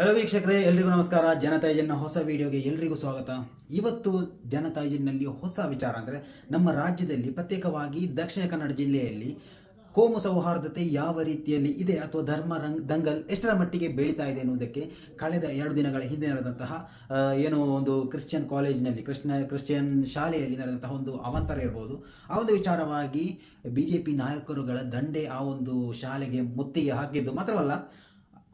Hello ವೀಕ್ಷಕರೇ, ಎಲ್ರಿಗೂ ನಮಸ್ಕಾರ. ಜನತಾ ಹೊಸ ವಿಡಿಯೋಗೆ ಎಲ್ರಿಗೂ ಸ್ವಾಗತ. ಇವತ್ತು ಜನತಾ ಹೊಸ ವಿಚಾರ ಅಂದರೆ ನಮ್ಮ ರಾಜ್ಯದಲ್ಲಿ ಪ್ರತ್ಯೇಕವಾಗಿ ದಕ್ಷಿಣ ಕನ್ನಡ ಜಿಲ್ಲೆಯಲ್ಲಿ ಕೋಮು ಸೌಹಾರ್ದತೆ ಯಾವ ರೀತಿಯಲ್ಲಿ ಇದೆ ಅಥವಾ ಧರ್ಮ ರಂಗ್ ದಂಗಲ್ ಎಷ್ಟರ ಮಟ್ಟಿಗೆ ಬೆಳೀತಾ ಇದೆ ಎನ್ನುವುದಕ್ಕೆ ಕಳೆದ ಎರಡು ದಿನಗಳ ಹಿಂದೆ ನಡೆದಂತಹ ಏನು ಒಂದು ಕ್ರಿಶ್ಚಿಯನ್ ಕಾಲೇಜಿನಲ್ಲಿ, ಕೃಷ್ಣ, ಕ್ರಿಶ್ಚಿಯನ್ ಶಾಲೆಯಲ್ಲಿ ನಡೆದಂತಹ ಒಂದು ಅವಂತರ ಇರ್ಬೋದು. ಆ ಒಂದು ವಿಚಾರವಾಗಿ ಬಿ ಜೆ ನಾಯಕರುಗಳ ದಂಡೆ ಆ ಒಂದು ಶಾಲೆಗೆ ಮುತ್ತಿಗೆ ಹಾಕಿದ್ದು ಮಾತ್ರವಲ್ಲ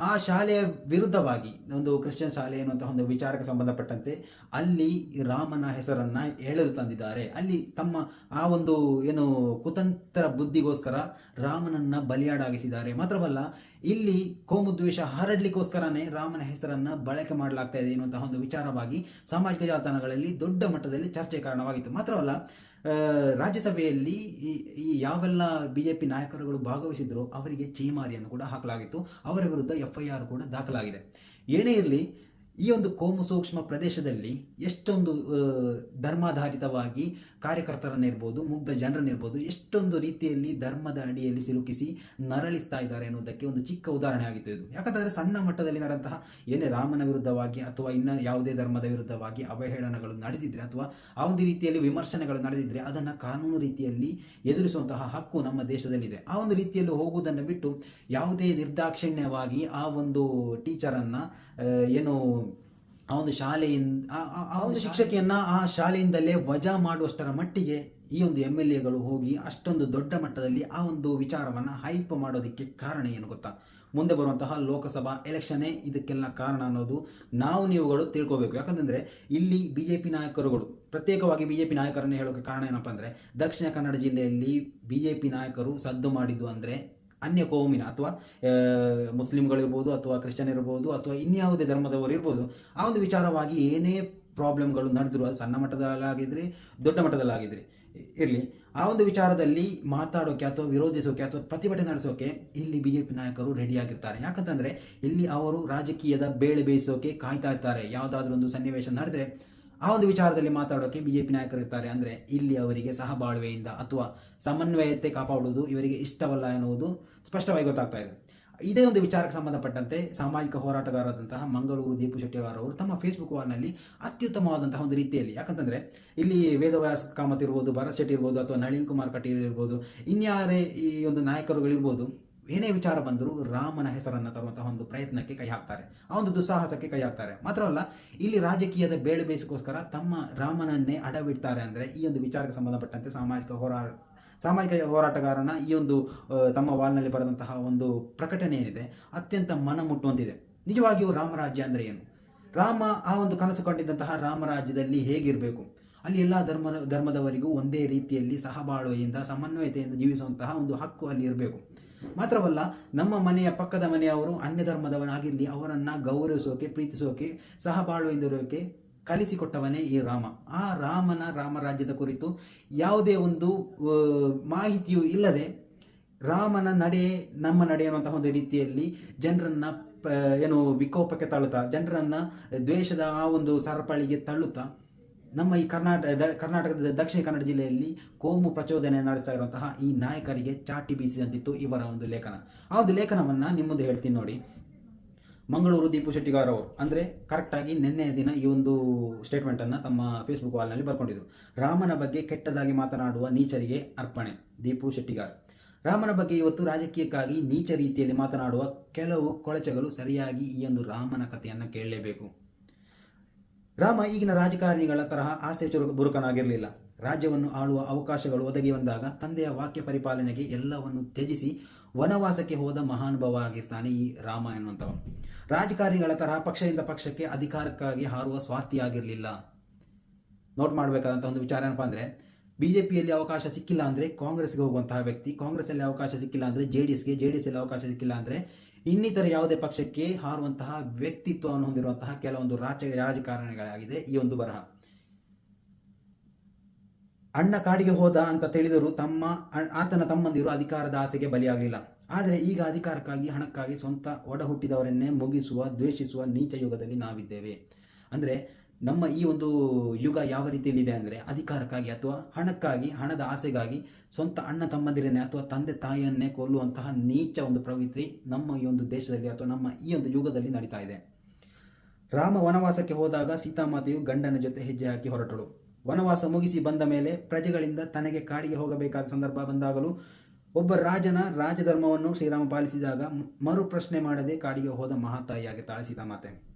ಆ ಶಾಲೆಯ ವಿರುದ್ಧವಾಗಿ, ಒಂದು ಕ್ರಿಶ್ಚಿಯನ್ ಶಾಲೆ ಎನ್ನುವಂತಹ ಒಂದು ವಿಚಾರಕ್ಕೆ ಸಂಬಂಧಪಟ್ಟಂತೆ ಅಲ್ಲಿ ರಾಮನ ಹೆಸರನ್ನ ಎಳೆದು ತಂದಿದ್ದಾರೆ. ಅಲ್ಲಿ ತಮ್ಮ ಆ ಒಂದು ಏನು ಕುತಂತ್ರ ಬುದ್ಧಿಗೋಸ್ಕರ ರಾಮನನ್ನ ಬಲಿಯಾಡಾಗಿಸಿದ್ದಾರೆ. ಮಾತ್ರವಲ್ಲ, ಇಲ್ಲಿ ಕೋಮುದ್ವೇಷ ಹರಡ್ಲಿಕ್ಕೋಸ್ಕರನೇ ರಾಮನ ಹೆಸರನ್ನ ಬಳಕೆ ಮಾಡಲಾಗ್ತಾ ಇದೆ ಎನ್ನುವಂತಹ ಒಂದು ವಿಚಾರವಾಗಿ ಸಾಮಾಜಿಕ ಜಾಲತಾಣಗಳಲ್ಲಿ ದೊಡ್ಡ ಮಟ್ಟದಲ್ಲಿ ಚರ್ಚೆ ಕಾರಣವಾಗಿತ್ತು. ಮಾತ್ರವಲ್ಲ ರಾಜ್ಯಸಭೆಯಲ್ಲಿ ಈ ಯಾವೆಲ್ಲ ಬಿ ಜೆ ಪಿ ನಾಯಕರುಗಳು ಭಾಗವಹಿಸಿದ್ರು ಅವರಿಗೆ ಚೀಮಾರಿಯನ್ನು ಕೂಡ ಹಾಕಲಾಗಿತ್ತು. ಅವರ ವಿರುದ್ಧ ಎಫ್ ಐ ಆರ್ ಕೂಡ ದಾಖಲಾಗಿದೆ. ಏನೇ ಇರಲಿ ಈ ಒಂದು ಕೋಮು ಸೂಕ್ಷ್ಮ ಪ್ರದೇಶದಲ್ಲಿ ಎಷ್ಟೊಂದು ಧರ್ಮಾಧಾರಿತವಾಗಿ ಕಾರ್ಯಕರ್ತರನ್ನಿರ್ಬೋದು ಮುಗ್ಧ ಜನರನ್ನಿರ್ಬೋದು ಎಷ್ಟೊಂದು ರೀತಿಯಲ್ಲಿ ಧರ್ಮದ ಅಡಿಯಲ್ಲಿ ಸಿಲುಕಿಸಿ ನರಳಿಸ್ತಾ ಇದ್ದಾರೆ ಅನ್ನೋದಕ್ಕೆ ಒಂದು ಚಿಕ್ಕ ಉದಾಹರಣೆ ಆಗಿತ್ತು ಇದು. ಯಾಕಂದರೆ ಸಣ್ಣ ಮಟ್ಟದಲ್ಲಿ ನಡೆದಂತಹ ಏನೇ ರಾಮನ ವಿರುದ್ಧವಾಗಿ ಅಥವಾ ಇನ್ನು ಯಾವುದೇ ಧರ್ಮದ ವಿರುದ್ಧವಾಗಿ ಅವಹೇಳನಗಳು ನಡೆದಿದ್ರೆ ಅಥವಾ ಆ ಒಂದು ರೀತಿಯಲ್ಲಿ ವಿಮರ್ಶನೆಗಳು ನಡೆದಿದ್ರೆ ಅದನ್ನು ಕಾನೂನು ರೀತಿಯಲ್ಲಿ ಎದುರಿಸುವಂತಹ ಹಕ್ಕು ನಮ್ಮ ದೇಶದಲ್ಲಿದೆ. ಆ ಒಂದು ರೀತಿಯಲ್ಲಿ ಹೋಗುವುದನ್ನು ಬಿಟ್ಟು ಯಾವುದೇ ನಿರ್ದಾಕ್ಷಿಣ್ಯವಾಗಿ ಆ ಒಂದು ಟೀಚರನ್ನು ಏನು ಆ ಒಂದು ಶಾಲೆಯಿಂದ ಆ- ಒಂದು ಶಿಕ್ಷಕಿಯನ್ನ ಆ ಶಾಲೆಯಿಂದಲೇ ವಜಾ ಮಾಡುವಷ್ಟರ ಮಟ್ಟಿಗೆ ಈ ಒಂದು ಎಂ ಎಲ್ ಎಗಳು ಹೋಗಿ ಅಷ್ಟೊಂದು ದೊಡ್ಡ ಮಟ್ಟದಲ್ಲಿ ಆ ಒಂದು ವಿಚಾರವನ್ನು ಹೈಪ್ ಮಾಡೋದಕ್ಕೆ ಕಾರಣ ಏನು ಗೊತ್ತಾ? ಮುಂದೆ ಬರುವಂತಹ ಲೋಕಸಭಾ ಎಲೆಕ್ಷನ್ನೇ ಇದಕ್ಕೆಲ್ಲ ಕಾರಣ ಅನ್ನೋದು ನಾವು ನೀವುಗಳು ತಿಳ್ಕೋಬೇಕು. ಯಾಕಂತಂದ್ರೆ ಇಲ್ಲಿ ಬಿ ಜೆ ಪಿ ನಾಯಕರುಗಳು ಪ್ರತ್ಯೇಕವಾಗಿ ಬಿ ಜೆ ಪಿ ನಾಯಕರನ್ನು ಹೇಳೋಕೆ ಕಾರಣ ಏನಪ್ಪ ಅಂದರೆ ದಕ್ಷಿಣ ಕನ್ನಡ ಜಿಲ್ಲೆಯಲ್ಲಿ ಬಿ ಜೆ ಪಿ ನಾಯಕರು ಸದ್ದು ಮಾಡಿದ್ದು ಅಂದರೆ ಅನ್ಯ ಕೋಮಿನ ಅಥವಾ ಮುಸ್ಲಿಮ್ಗಳಿರ್ಬೋದು ಅಥವಾ ಕ್ರಿಶ್ಚಿಯನ್ ಇರ್ಬೋದು ಅಥವಾ ಇನ್ಯಾವುದೇ ಧರ್ಮದವರು ಇರ್ಬೋದು, ಆ ಒಂದು ವಿಚಾರವಾಗಿ ಏನೇ ಪ್ರಾಬ್ಲಮ್ಗಳು ನಡೆದ್ರು, ಅದು ಸಣ್ಣ ಮಟ್ಟದಲ್ಲಾಗಿದ್ರೆ, ದೊಡ್ಡ ಮಟ್ಟದಲ್ಲಾಗಿದ್ರೆ, ಇರಲಿ, ಆ ಒಂದು ವಿಚಾರದಲ್ಲಿ ಮಾತಾಡೋಕೆ ಅಥವಾ ವಿರೋಧಿಸೋಕೆ ಅಥವಾ ಪ್ರತಿಭಟನೆ ನಡೆಸೋಕೆ ಇಲ್ಲಿ ಬಿ ಜೆ ಪಿ ನಾಯಕರು ರೆಡಿಯಾಗಿರ್ತಾರೆ ಯಾಕಂತಂದರೆ, ಇಲ್ಲಿ ಅವರು ರಾಜಕೀಯದ ಬೇಳೆ ಬೇಯಿಸೋಕೆ ಕಾಯ್ತಾ ಇರ್ತಾರೆ. ಯಾವುದಾದ್ರೂ ಒಂದು ಸನ್ನಿವೇಶ ನಡೆದ್ರೆ ಆ ಒಂದು ವಿಚಾರದಲ್ಲಿ ಮಾತಾಡೋಕೆ ಬಿಜೆಪಿ ನಾಯಕರು ಇರ್ತಾರೆ. ಅಂದರೆ ಇಲ್ಲಿ ಅವರಿಗೆ ಸಹಬಾಳ್ವೆಯಿಂದ ಅಥವಾ ಸಮನ್ವಯತೆ ಕಾಪಾಡುವುದು ಇವರಿಗೆ ಇಷ್ಟವಲ್ಲ ಎನ್ನುವುದು ಸ್ಪಷ್ಟವಾಗಿ ಗೊತ್ತಾಗ್ತಾ ಇದೆ. ಇದೇ ಒಂದು ವಿಚಾರಕ್ಕೆ ಸಂಬಂಧಪಟ್ಟಂತೆ ಸಾಮಾಜಿಕ ಹೋರಾಟಗಾರರಾದಂತಹ ಮಂಗಳೂರು ದೀಪು ಶೆಟ್ಟಿಯವರವರು ತಮ್ಮ ಫೇಸ್ಬುಕ್ ವಾಲ್ನಲ್ಲಿ ಅತ್ಯುತ್ತಮವಾದಂತಹ ಒಂದು ರೀತಿಯಲ್ಲಿ, ಯಾಕಂತಂದ್ರೆ ಇಲ್ಲಿ ವೇದವ್ಯಾಸ ಕಾಮತ್ ಇರ್ಬೋದು, ಭರತ್ ಶೆಟ್ಟಿ ಇರ್ಬೋದು ಅಥವಾ ನಳಿನ್ ಕುಮಾರ್ ಕಟೀಲ್ ಇರ್ಬೋದು, ಇನ್ಯಾರೇ ಈ ಒಂದು ನಾಯಕರುಗಳಿರ್ಬೋದು ಏನೇ ವಿಚಾರ ಬಂದರೂ ರಾಮನ ಹೆಸರನ್ನು ತರುವಂತಹ ಒಂದು ಪ್ರಯತ್ನಕ್ಕೆ ಕೈ ಹಾಕ್ತಾರೆ. ಆ ಒಂದು ದುಸ್ಸಾಹಸಕ್ಕೆ ಕೈ ಹಾಕ್ತಾರೆ. ಮಾತ್ರವಲ್ಲ, ಇಲ್ಲಿ ರಾಜಕೀಯದ ಬೇಳೆ ಬೇಯಿಸಿಕೋಸ್ಕರ ತಮ್ಮ ರಾಮನನ್ನೇ ಅಡವಿಡ್ತಾರೆ ಅಂದರೆ ಈ ಒಂದು ವಿಚಾರಕ್ಕೆ ಸಂಬಂಧಪಟ್ಟಂತೆ ಸಾಮಾಜಿಕ ಹೋರಾಟ ಸಾಮಾಜಿಕ ಹೋರಾಟಗಾರನ ಈ ಒಂದು ತಮ್ಮ ವಾಲ್ನಲ್ಲಿ ಬರೆದಂತಹ ಒಂದು ಪ್ರಕಟಣೆ ಏನಿದೆ, ಅತ್ಯಂತ ಮನ ಮುಟ್ಟುವಂತಿದೆ ನಿಜವಾಗಿಯೂ ರಾಮರಾಜ್ಯ ಅಂದರೆ ಏನು? ರಾಮ ಆ ಒಂದು ಕನಸು ಕಂಡಿದ್ದಂತಹ ರಾಮರಾಜ್ಯದಲ್ಲಿ ಹೇಗಿರಬೇಕು? ಅಲ್ಲಿ ಎಲ್ಲ ಧರ್ಮ ಧರ್ಮದವರಿಗೂ ಒಂದೇ ರೀತಿಯಲ್ಲಿ ಸಹಬಾಳ್ವೆಯಿಂದ, ಸಮನ್ವಯತೆಯಿಂದ ಜೀವಿಸುವಂತಹ ಒಂದು ಹಕ್ಕು ಅಲ್ಲಿ ಇರಬೇಕು. ಮಾತ್ರವಲ್ಲ, ನಮ್ಮ ಮನೆಯ ಪಕ್ಕದ ಮನೆಯವರು ಅನ್ಯ ಧರ್ಮದವನಾಗಿರಲಿ ಅವರನ್ನು ಗೌರವಿಸೋಕೆ, ಪ್ರೀತಿಸೋಕೆ, ಸಹಬಾಳ್ವೆಯಿಂದಿರೋಕೆ ಕಲಿಸಿಕೊಟ್ಟವನೇ ಈ ರಾಮ. ಆ ರಾಮನ ರಾಮರಾಜ್ಯದ ಕುರಿತು ಯಾವುದೇ ಒಂದು ಮಾಹಿತಿಯೂ ಇಲ್ಲದೆ ರಾಮನ ನಡೆ, ನಮ್ಮ ನಡೆ ಅನ್ನುವಂತಹ ಒಂದು ರೀತಿಯಲ್ಲಿ ಜನರನ್ನ ಏನು ವಿಕೋಪಕ್ಕೆ ತಳ್ಳುತ್ತಾ, ಜನರನ್ನ ದ್ವೇಷದ ಆ ಒಂದು ಸರಪಳಿಗೆ ತಳ್ಳುತ್ತಾ ನಮ್ಮ ಈ ಕರ್ನಾಟಕ ಕರ್ನಾಟಕದ ದಕ್ಷಿಣ ಕನ್ನಡ ಜಿಲ್ಲೆಯಲ್ಲಿ ಕೋಮು ಪ್ರಚೋದನೆ ನಡೆಸ್ತಾ ಇರುವಂತಹ ಈ ನಾಯಕರಿಗೆ ಚಾಟಿ ಬೀಸಿದಂತಿತ್ತು ಇವರ ಒಂದು ಲೇಖನ. ಆ ಒಂದು ಲೇಖನವನ್ನ ನಿಮ್ಮ ಮುಂದೆ ಹೇಳ್ತೀನಿ ನೋಡಿ. ಮಂಗಳೂರು ದೀಪು ಶೆಟ್ಟಿಗಾರ್ ಅವರು. ಅಂದರೆ ಕರೆಕ್ಟಾಗಿ ನಿನ್ನೆಯ ದಿನ ಈ ಒಂದು ಸ್ಟೇಟ್ಮೆಂಟನ್ನು ತಮ್ಮ ಫೇಸ್ಬುಕ್ ವಾಲ್ನಲ್ಲಿ ಬರ್ಕೊಂಡಿದ್ರು. ರಾಮನ ಬಗ್ಗೆ ಕೆಟ್ಟದಾಗಿ ಮಾತನಾಡುವ ನೀಚರಿಗೆ ಅರ್ಪಣೆ, ದೀಪು ಶೆಟ್ಟಿಗಾರ್. ರಾಮನ ಬಗ್ಗೆ ಇವತ್ತು ರಾಜಕೀಯಕ್ಕಾಗಿ ನೀಚ ರೀತಿಯಲ್ಲಿ ಮಾತನಾಡುವ ಕೆಲವು ಕೊಳಚೆಗಳು ಸರಿಯಾಗಿ ಈ ಒಂದು ರಾಮನ ಕಥೆಯನ್ನು ಕೇಳಲೇಬೇಕು. ರಾಮ ಈಗಿನ ರಾಜಕಾರಣಿಗಳ ತರಹ ಆಸೆ ಬುರುಕನಾಗಿರಲಿಲ್ಲ. ರಾಜ್ಯವನ್ನು ಆಳುವ ಅವಕಾಶಗಳು ಒದಗಿ ಬಂದಾಗ ತಂದೆಯ ವಾಕ್ಯ ಪರಿಪಾಲನೆಗೆ ಎಲ್ಲವನ್ನು ತ್ಯಜಿಸಿ ವನವಾಸಕ್ಕೆ ಹೋದ ಮಹಾನುಭವ ಆಗಿರ್ತಾನೆ ಈ ರಾಮ ಎನ್ನುವಂಥವ ರಾಜಕಾರಣಿಗಳ ತರಹ ಪಕ್ಷದಿಂದ ಪಕ್ಷಕ್ಕೆ ಅಧಿಕಾರಕ್ಕಾಗಿ ಹಾರುವ ಸ್ವಾರ್ಥಿಯಾಗಿರಲಿಲ್ಲ ನೋಟ್ ಮಾಡಬೇಕಾದಂಥ ಒಂದು ವಿಚಾರ ಏನಪ್ಪ ಅಂದರೆ ಬಿ ಜೆ ಪಿಯಲ್ಲಿ ಅವಕಾಶ ಸಿಕ್ಕಿಲ್ಲ ಅಂದರೆ ಕಾಂಗ್ರೆಸ್ಗೆ ಹೋಗುವಂತಹ ವ್ಯಕ್ತಿ ಕಾಂಗ್ರೆಸ್ಸಲ್ಲಿ ಅವಕಾಶ ಸಿಕ್ಕಿಲ್ಲ ಅಂದರೆ ಜೆ ಡಿ ಎಸ್ಗೆ, ಜೆ ಅವಕಾಶ ಸಿಕ್ಕಿಲ್ಲ ಅಂದರೆ ಇನ್ನಿತರ ಯಾವುದೇ ಪಕ್ಷಕ್ಕೆ ಹಾರುವಂತಹ ವ್ಯಕ್ತಿತ್ವವನ್ನು ಹೊಂದಿರುವಂತಹ ಕೆಲವೊಂದು ರಾಜ ರಾಜಕಾರಣಿಗಳಾಗಿದೆ ಈ ಒಂದು ಬರಹ. ಅಣ್ಣ ಕಾಡಿಗೆ ಹೋದ ಅಂತ ತಿಳಿದರೂ ತಮ್ಮ ಆತನ ತಮ್ಮಂದಿರು ಅಧಿಕಾರದ ಆಸೆಗೆ ಬಲಿಯಾಗಲಿಲ್ಲ. ಆದರೆ ಈಗ ಅಧಿಕಾರಕ್ಕಾಗಿ, ಹಣಕ್ಕಾಗಿ ಸ್ವಂತ ಒಡಹುಟ್ಟಿದವರನ್ನೇ ಮುಗಿಸುವ, ದ್ವೇಷಿಸುವ ನೀಚ ಯುಗದಲ್ಲಿ ನಾವಿದ್ದೇವೆ. ಅಂದರೆ ನಮ್ಮ ಈ ಒಂದು ಯುಗ ಯಾವ ರೀತಿಯಲ್ಲಿದೆ ಅಂದರೆ ಅಧಿಕಾರಕ್ಕಾಗಿ ಅಥವಾ ಹಣಕ್ಕಾಗಿ, ಹಣದ ಆಸೆಗಾಗಿ ಸ್ವಂತ ಅಣ್ಣ ತಮ್ಮಂದಿರನ್ನೇ ಅಥವಾ ತಂದೆ ತಾಯಿಯನ್ನೇ ಕೊಲ್ಲುವಂತಹ ನೀಚ ಒಂದು ಪ್ರವೃತ್ತಿ ನಮ್ಮ ಈ ಒಂದು ದೇಶದಲ್ಲಿ ಅಥವಾ ನಮ್ಮ ಈ ಒಂದು ಯುಗದಲ್ಲಿ ನಡೀತಾ ಇದೆ. ರಾಮ ವನವಾಸಕ್ಕೆ ಹೋದಾಗ ಸೀತಾಮಾತೆಯು ಗಂಡನ ಜೊತೆ ಹೆಜ್ಜೆ ಹಾಕಿ ಹೊರಟಳು. ವನವಾಸ ಮುಗಿಸಿ ಬಂದ ಮೇಲೆ ಪ್ರಜೆಗಳಿಂದ ತನಗೆ ಕಾಡಿಗೆ ಹೋಗಬೇಕಾದ ಸಂದರ್ಭ ಬಂದಾಗಲೂ ಒಬ್ಬ ರಾಜನ ರಾಜಧರ್ಮವನ್ನು ಶ್ರೀರಾಮ ಪಾಲಿಸಿದಾಗ ಮರು ಪ್ರಶ್ನೆ ಮಾಡದೆ ಕಾಡಿಗೆ ಹೋದ ಮಹಾತಾಯಿಯಾಗಿರ್ತಾಳೆ ಸೀತಾಮಾತೆ.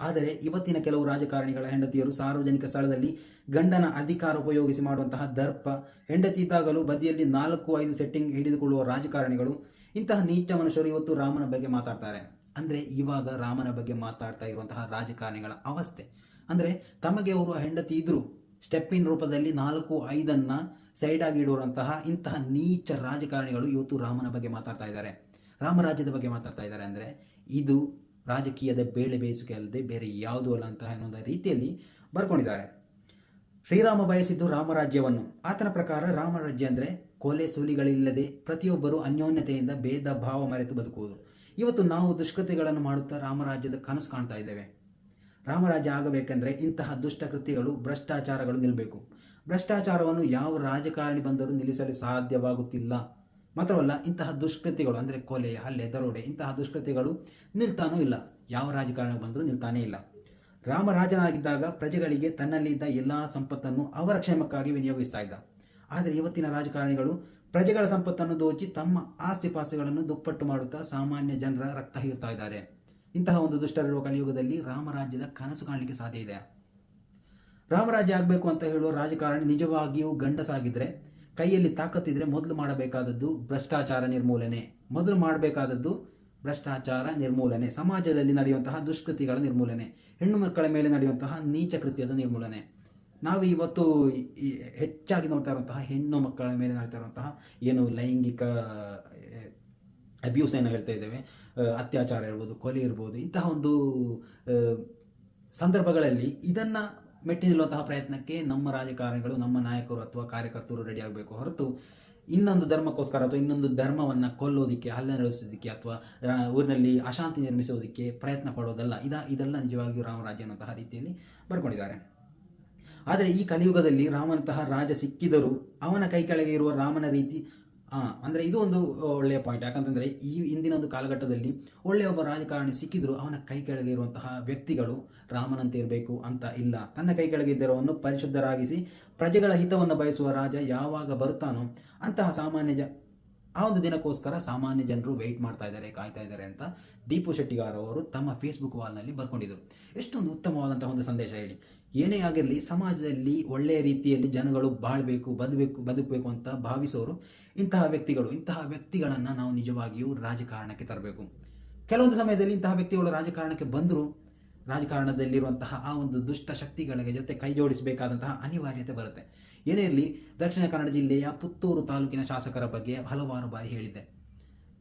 ಆದರೆ ಇವತ್ತಿನ ಕೆಲವು ರಾಜಕಾರಣಿಗಳ ಹೆಂಡತಿಯರು ಸಾರ್ವಜನಿಕ ಸ್ಥಳದಲ್ಲಿ ಗಂಡನ ಅಧಿಕಾರ ಉಪಯೋಗಿಸಿ ಮಾಡುವಂತಹ ದರ್ಪ, ಹೆಂಡತಿ ಇದ್ದಾಗಲೂ ಬದಿಯಲ್ಲಿ ನಾಲ್ಕು ಐದು ಸೆಟ್ಟಿಂಗ್ ಹಿಡಿದುಕೊಳ್ಳುವ ರಾಜಕಾರಣಿಗಳು, ಇಂತಹ ನೀಚ ಮನುಷ್ಯರು ಇವತ್ತು ರಾಮನ ಬಗ್ಗೆ ಮಾತಾಡ್ತಾರೆ. ಅಂದರೆ ಇವಾಗ ರಾಮನ ಬಗ್ಗೆ ಮಾತಾಡ್ತಾ ಇರುವಂತಹ ರಾಜಕಾರಣಿಗಳ ಅವಸ್ಥೆ. ಅಂದರೆ ತಮಗೆ ಅವರು ಹೆಂಡತಿ ಇದ್ರು ಸ್ಟೆಪ್ಪಿನ ರೂಪದಲ್ಲಿ ನಾಲ್ಕು ಐದನ್ನ ಸೈಡ್ ಆಗಿ ಇಡುವಂತಹ ಇಂತಹ ನೀಚ ರಾಜಕಾರಣಿಗಳು ಇವತ್ತು ರಾಮನ ಬಗ್ಗೆ ಮಾತಾಡ್ತಾ ಇದ್ದಾರೆ. ರಾಮರಾಜ್ಯದ ಬಗ್ಗೆ ಮಾತಾಡ್ತಾ ಇದ್ದಾರೆ ಅಂದರೆ ಇದು ರಾಜಕೀಯದ ಬೇಳೆ ಬೇಯಿಸುವಿಕೆ ಅಲ್ಲದೆ ಬೇರೆ ಯಾವುದೂ ಅಲ್ಲ ಅಂತ ಅನ್ನೋದ ರೀತಿಯಲ್ಲಿ ಬರ್ಕೊಂಡಿದ್ದಾರೆ. ಶ್ರೀರಾಮ ಬಯಸಿದ್ದು ರಾಮರಾಜ್ಯವನ್ನು. ಆತನ ಪ್ರಕಾರ ರಾಮರಾಜ್ಯ ಅಂದರೆ ಕೊಲೆ ಸೂಲಿಗಳಿಲ್ಲದೆ ಪ್ರತಿಯೊಬ್ಬರು ಅನ್ಯೋನ್ಯತೆಯಿಂದ ಭೇದ ಭಾವ ಮರೆತು ಬದುಕುವುದು. ಇವತ್ತು ನಾವು ದುಷ್ಕೃತಿಗಳನ್ನು ಮಾಡುತ್ತಾ ರಾಮರಾಜ್ಯದ ಕನಸು ಕಾಣ್ತಾ ಇದ್ದೇವೆ. ರಾಮರಾಜ್ಯ ಆಗಬೇಕೆಂದರೆ ಇಂತಹ ದುಷ್ಟಕೃತ್ಯಗಳು, ಭ್ರಷ್ಟಾಚಾರಗಳು ನಿಲ್ಲಬೇಕು ಭ್ರಷ್ಟಾಚಾರವನ್ನು ಯಾವ ರಾಜಕಾರಣಿ ಬಂದರೂ ನಿಲ್ಲಿಸಲು ಸಾಧ್ಯವಾಗುತ್ತಿಲ್ಲ. ಮಾತ್ರವಲ್ಲ ಇಂತಹ ದುಷ್ಕೃತಿಗಳು ಅಂದರೆ ಕೊಲೆ, ಹಲ್ಲೆ, ದರೋಡೆ ಇಂತಹ ದುಷ್ಕೃತಿಗಳು ನಿಲ್ತಾನೂ ಇಲ್ಲ. ಯಾವ ರಾಜಕಾರಣ ಬಂದರೂ ನಿಲ್ತಾನೇ ಇಲ್ಲ. ರಾಮರಾಜನಾಗಿದ್ದಾಗ ಪ್ರಜೆಗಳಿಗೆ ತನ್ನಲ್ಲಿದ್ದ ಎಲ್ಲ ಸಂಪತ್ತನ್ನು ಅವರ ಕ್ಷೇಮಕ್ಕಾಗಿ ವಿನಿಯೋಗಿಸ್ತಾ ಇದ್ದ. ಆದರೆ ಇವತ್ತಿನ ರಾಜಕಾರಣಿಗಳು ಪ್ರಜೆಗಳ ಸಂಪತ್ತನ್ನು ದೋಚಿ ತಮ್ಮ ಆಸ್ತಿಪಾಸ್ತಿಗಳನ್ನು ದುಪ್ಪಟ್ಟು ಮಾಡುತ್ತಾ ಸಾಮಾನ್ಯ ಜನರ ರಕ್ತ ಹೀರ್ತಾ ಇದ್ದಾರೆ. ಇಂತಹ ಒಂದು ದುಷ್ಟರಿರುವ ಕಲಿಯುಗದಲ್ಲಿ ರಾಮರಾಜ್ಯದ ಕನಸು ಕಾಣಲಿಕ್ಕೆ ಸಾಧ್ಯ ಇದೆ. ರಾಮರಾಜ್ಯ ಆಗಬೇಕು ಅಂತ ಹೇಳುವ ರಾಜಕಾರಣಿ ನಿಜವಾಗಿಯೂ ಗಂಡಸಾಗಿದ್ದರೆ ಕೈಯಲ್ಲಿ ತಾಕತ್ತಿದ್ರೆ ಮೊದಲು ಮಾಡಬೇಕಾದದ್ದು ಭ್ರಷ್ಟಾಚಾರ ನಿರ್ಮೂಲನೆ, ಮೊದಲು ಮಾಡಬೇಕಾದದ್ದು ಭ್ರಷ್ಟಾಚಾರ ನಿರ್ಮೂಲನೆ, ಸಮಾಜದಲ್ಲಿ ನಡೆಯುವಂತಹ ದುಷ್ಕೃತಿಗಳ ನಿರ್ಮೂಲನೆ ಹೆಣ್ಣು ಮಕ್ಕಳ ಮೇಲೆ ನಡೆಯುವಂತಹ ನೀಚ ಕೃತ್ಯದ ನಿರ್ಮೂಲನೆ. ನಾವು ಇವತ್ತು ಹೆಚ್ಚಾಗಿ ನೋಡ್ತಾ ಇರುವಂತಹ ಹೆಣ್ಣು ಮಕ್ಕಳ ಮೇಲೆ ನಡೀತಾ ಇರುವಂತಹ ಏನು ಲೈಂಗಿಕ ಅಬ್ಯೂಸ್ ಏನು ಹೇಳ್ತಾ ಇದ್ದೇವೆ ಅತ್ಯಾಚಾರ ಇರ್ಬೋದು, ಕೊಲೆ ಇರ್ಬೋದು, ಇಂತಹ ಒಂದು ಸಂದರ್ಭಗಳಲ್ಲಿ ಇದನ್ನ ಮೆಟ್ಟಿ ನಿಲ್ಲುವಂತಹ ಪ್ರಯತ್ನಕ್ಕೆ ನಮ್ಮ ರಾಜಕಾರಣಿಗಳು, ನಮ್ಮ ನಾಯಕರು ಅಥವಾ ಕಾರ್ಯಕರ್ತರು ರೆಡಿ ಆಗಬೇಕು ಹೊರತು ಇನ್ನೊಂದು ಧರ್ಮಕ್ಕೋಸ್ಕರ ಅಥವಾ ಇನ್ನೊಂದು ಧರ್ಮವನ್ನು ಕೊಲ್ಲೋದಕ್ಕೆ, ಹಲ್ಲೆ ನಡೆಸೋದಕ್ಕೆ ಅಥವಾ ಊರಿನಲ್ಲಿ ಅಶಾಂತಿ ನಿರ್ಮಿಸೋದಕ್ಕೆ ಪ್ರಯತ್ನ ಪಡೋದಲ್ಲ. ಇದ, ಇದೆಲ್ಲ ನಿಜವಾಗಿಯೂ ರಾಮರಾಜ್ಯ ಅನ್ನೋಂತಹ ರೀತಿಯಲ್ಲಿ ಬರ್ಕೊಂಡಿದ್ದಾರೆ. ಆದರೆ ಈ ಕಲಿಯುಗದಲ್ಲಿ ರಾಮನಂತಹ ರಾಜ ಸಿಕ್ಕಿದರೂ ಅವನ ಕೈ ಕೆಳಗೆ ಇರುವ ರಾಮನ ರೀತಿ ಆ, ಅಂದರೆ ಇದು ಒಂದು ಒಳ್ಳೆಯ ಪಾಯಿಂಟ್ ಯಾಕಂತಂದರೆ ಈ ಇಂದಿನ ಒಂದು ಕಾಲಘಟ್ಟದಲ್ಲಿ ಒಳ್ಳೆಯ ಒಬ್ಬ ರಾಜಕಾರಣಿ ಸಿಕ್ಕಿದ್ರು ಅವನ ಕೈ ಕೆಳಗೆ ಇರುವಂತಹ ವ್ಯಕ್ತಿಗಳು ರಾಮನಂತೆ ಇರಬೇಕು ಅಂತ ಇಲ್ಲ. ತನ್ನ ಕೈ ಕೆಳಗೆ ಇದ್ದರವನ್ನು ಪರಿಶುದ್ಧರಾಗಿಸಿ ಪ್ರಜೆಗಳ ಹಿತವನ್ನು ಬಯಸುವ ರಾಜ ಯಾವಾಗ ಬರುತ್ತಾನೋ ಅಂತಹ ಸಾಮಾನ್ಯ ಜ ಆ ಒಂದು ದಿನಕ್ಕೋಸ್ಕರ ಸಾಮಾನ್ಯ ಜನರು ವೆಯ್ಟ್ ಮಾಡ್ತಾ ಇದ್ದಾರೆ ಕಾಯ್ತಾ ಇದ್ದಾರೆ ಅಂತ ದೀಪು ಶೆಟ್ಟಿಗಾರ್ ಅವರು ತಮ್ಮ ಫೇಸ್ಬುಕ್ ವಾಲ್ನಲ್ಲಿ ಬರ್ಕೊಂಡಿದ್ರು. ಎಷ್ಟೊಂದು ಉತ್ತಮವಾದಂತಹ ಒಂದು ಸಂದೇಶ ಹೇಳಿ. ಏನೇ ಆಗಿರಲಿ ಸಮಾಜದಲ್ಲಿ ಒಳ್ಳೆಯ ರೀತಿಯಲ್ಲಿ ಜನಗಳು ಬಾಳ್ಬೇಕು ಬದುಬೇಕು ಬದುಕಬೇಕು ಅಂತ ಭಾವಿಸೋರು ಇಂತಹ ವ್ಯಕ್ತಿಗಳು, ಇಂತಹ ವ್ಯಕ್ತಿಗಳನ್ನು ನಾವು ನಿಜವಾಗಿಯೂ ರಾಜಕಾರಣಕ್ಕೆ ತರಬೇಕು. ಕೆಲವೊಂದು ಸಮಯದಲ್ಲಿ ಇಂತಹ ವ್ಯಕ್ತಿಗಳು ರಾಜಕಾರಣಕ್ಕೆ ಬಂದರೂ, ರಾಜಕಾರಣದಲ್ಲಿರುವಂತಹ ಆ ಒಂದು ದುಷ್ಟ ಶಕ್ತಿಗಳಿಗೆ ಜೊತೆ ಕೈ ಜೋಡಿಸಬೇಕಾದಂತಹ ಅನಿವಾರ್ಯತೆ ಬರುತ್ತೆ. ಏನೇ ಇರಲಿ, ದಕ್ಷಿಣ ಕನ್ನಡ ಜಿಲ್ಲೆಯ ಪುತ್ತೂರು ತಾಲೂಕಿನ ಶಾಸಕರ ಬಗ್ಗೆ ಹಲವಾರು ಬಾರಿ ಹೇಳಿದ್ದೆ.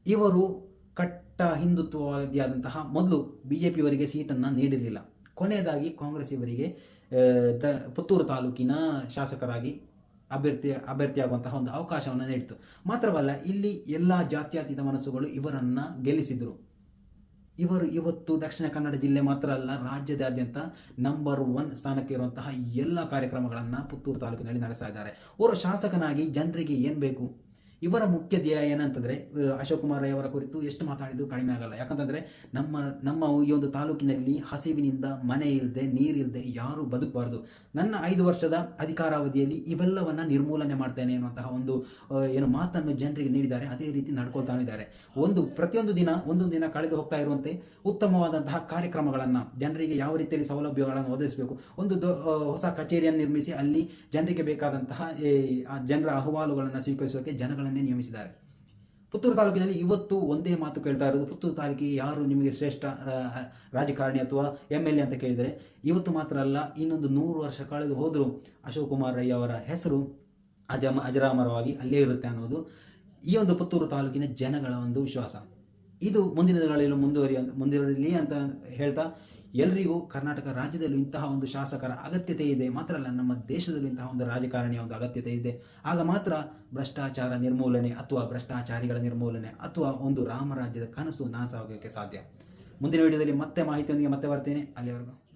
ಇವರು ಕಟ್ಟ ಹಿಂದುತ್ವವಾದಿಯಾದಂತಹ ಮೊದಲು ಬಿ ಜೆ ಪಿಯವರಿಗೆ ಸೀಟನ್ನು ನೀಡಿರಲಿಲ್ಲ. ಕೊನೆಯದಾಗಿ ಕಾಂಗ್ರೆಸ್ ಇವರಿಗೆ ದ, ಪುತ್ತೂರು ತಾಲೂಕಿನ ಶಾಸಕರಾಗಿ ಅಭ್ಯರ್ಥಿ ಅಭ್ಯರ್ಥಿಯಾಗುವಂತಹ ಒಂದು ಅವಕಾಶವನ್ನು ನೀಡಿತು. ಮಾತ್ರವಲ್ಲ, ಇಲ್ಲಿ ಎಲ್ಲ ಜಾತ್ಯತೀತ ಮನಸ್ಸುಗಳು ಇವರನ್ನು ಗೆಲ್ಲಿಸಿದರು. ಇವರು ಇವತ್ತು ದಕ್ಷಿಣ ಕನ್ನಡ ಜಿಲ್ಲೆ ಮಾತ್ರ ಅಲ್ಲ, ರಾಜ್ಯದಾದ್ಯಂತ ನಂಬರ್ ಒನ್ ಸ್ಥಾನಕ್ಕೆ ಇರುವಂತಹ ಎಲ್ಲ ಕಾರ್ಯಕ್ರಮಗಳನ್ನು ಪುತ್ತೂರು ತಾಲೂಕಿನಲ್ಲಿ ನಡೆಸ್ತಾ ಇದ್ದಾರೆ. ಓರ್ವ ಶಾಸಕನಾಗಿ ಜನರಿಗೆ ಏನು ಬೇಕು? ಇವರ ಮುಖ್ಯ ಧ್ಯೇಯ ಏನಂತಂದರೆ ಅಶೋಕ್ ಕುಮಾರ್ ಅವರ ಕುರಿತು ಎಷ್ಟು ಮಾತಾಡಿದ್ರು ಕಡಿಮೆ ಆಗಲ್ಲ. ಯಾಕಂತಂದರೆ, ನಮ್ಮ ನಮ್ಮ ಈ ಒಂದು ತಾಲೂಕಿನಲ್ಲಿ ಹಸಿವಿನಿಂದ ಮನೆ ಇಲ್ಲದೆ ನೀರಿಲ್ಲದೆ ಯಾರೂ ಬದುಕಬಾರ್ದು. ನನ್ನ ಐದು ವರ್ಷದ ಅಧಿಕಾರಾವಧಿಯಲ್ಲಿ ಇವೆಲ್ಲವನ್ನ ನಿರ್ಮೂಲನೆ ಮಾಡ್ತೇನೆ ಅನ್ನುವಂತಹ ಒಂದು ಏನು ಮಾತನ್ನು ಜನರಿಗೆ ನೀಡಿದ್ದಾರೆ. ಅದೇ ರೀತಿ ನಡ್ಕೊಳ್ತಾ ಇದ್ದಾರೆ. ಒಂದು, ಪ್ರತಿಯೊಂದು ದಿನ, ಒಂದೊಂದು ದಿನ ಕಳೆದು ಹೋಗ್ತಾ ಇರುವಂತೆ ಉತ್ತಮವಾದಂತಹ ಕಾರ್ಯಕ್ರಮಗಳನ್ನು ಜನರಿಗೆ ಯಾವ ರೀತಿಯಲ್ಲಿ ಸೌಲಭ್ಯಗಳನ್ನು ಒದಗಿಸಬೇಕು? ಒಂದು ಹೊಸ ಕಚೇರಿಯನ್ನು ನಿರ್ಮಿಸಿ ಅಲ್ಲಿ ಜನರಿಗೆ ಬೇಕಾದಂತಹ ಜನರ ಅಹವಾಲುಗಳನ್ನು ಸ್ವೀಕರಿಸೋಕೆ ಜನಗಳನ್ನೇ ನಿಯಮಿಸಿದ್ದಾರೆ. ಪುತ್ತೂರು ತಾಲೂಕಿನಲ್ಲಿ ಇವತ್ತು ಒಂದೇ ಮಾತು ಕೇಳ್ತಾ ಇರೋದು. ಪುತ್ತೂರು ತಾಲೂಕಿಗೆ ಯಾರು ನಿಮಗೆ ಶ್ರೇಷ್ಠ ರಾಜಕಾರಣಿ ಅಥವಾ ಎಂ ಎಲ್ ಎ ಅಂತ ಕೇಳಿದರೆ ಇವತ್ತು ಮಾತ್ರ ಅಲ್ಲ, ಇನ್ನೊಂದು ನೂರು ವರ್ಷ ಕಳೆದು ಹೋದರೂ ಅಶೋಕ್ ಕುಮಾರ್ ರೈ ಅವರ ಹೆಸರು ಅಜಮ, ಅಜರಾಮರವಾಗಿ ಅಲ್ಲೇ ಇರುತ್ತೆ ಅನ್ನೋದು ಈ ಒಂದು ಪುತ್ತೂರು ತಾಲೂಕಿನ ಜನಗಳ ಒಂದು ವಿಶ್ವಾಸ. ಇದು ಮುಂದಿನ ದಿನಗಳಲ್ಲಿ ಮುಂದುವರಿಯ ಮುಂದುವರಿಯಲಿ ಅಂತ ಹೇಳ್ತಾ ಎಲ್ರಿಗೂ ಕರ್ನಾಟಕ ರಾಜ್ಯದಲ್ಲೂ ಇಂತಹ ಒಂದು ಶಾಸಕರ ಅಗತ್ಯತೆ ಇದೆ. ಮಾತ್ರ ಅಲ್ಲ, ನಮ್ಮ ದೇಶದಲ್ಲೂ ಇಂತಹ ಒಂದು ರಾಜಕಾರಣಿಯ ಒಂದು ಅಗತ್ಯತೆ ಇದೆ. ಆಗ ಮಾತ್ರ ಭ್ರಷ್ಟಾಚಾರ ನಿರ್ಮೂಲನೆ ಅಥವಾ ಭ್ರಷ್ಟಾಚಾರಿಗಳ ನಿರ್ಮೂಲನೆ ಅಥವಾ ಒಂದು ರಾಮರಾಜ್ಯದ ಕನಸು ನನಸಾಗೋಕ್ಕೆ ಸಾಧ್ಯ. ಮುಂದಿನ ವಿಡಿಯೋದಲ್ಲಿ ಮತ್ತೆ ಮಾಹಿತಿಯೊಂದಿಗೆ ಮತ್ತೆ ಬರ್ತೇನೆ. ಅಲ್ಲಿವರೆಗೂ.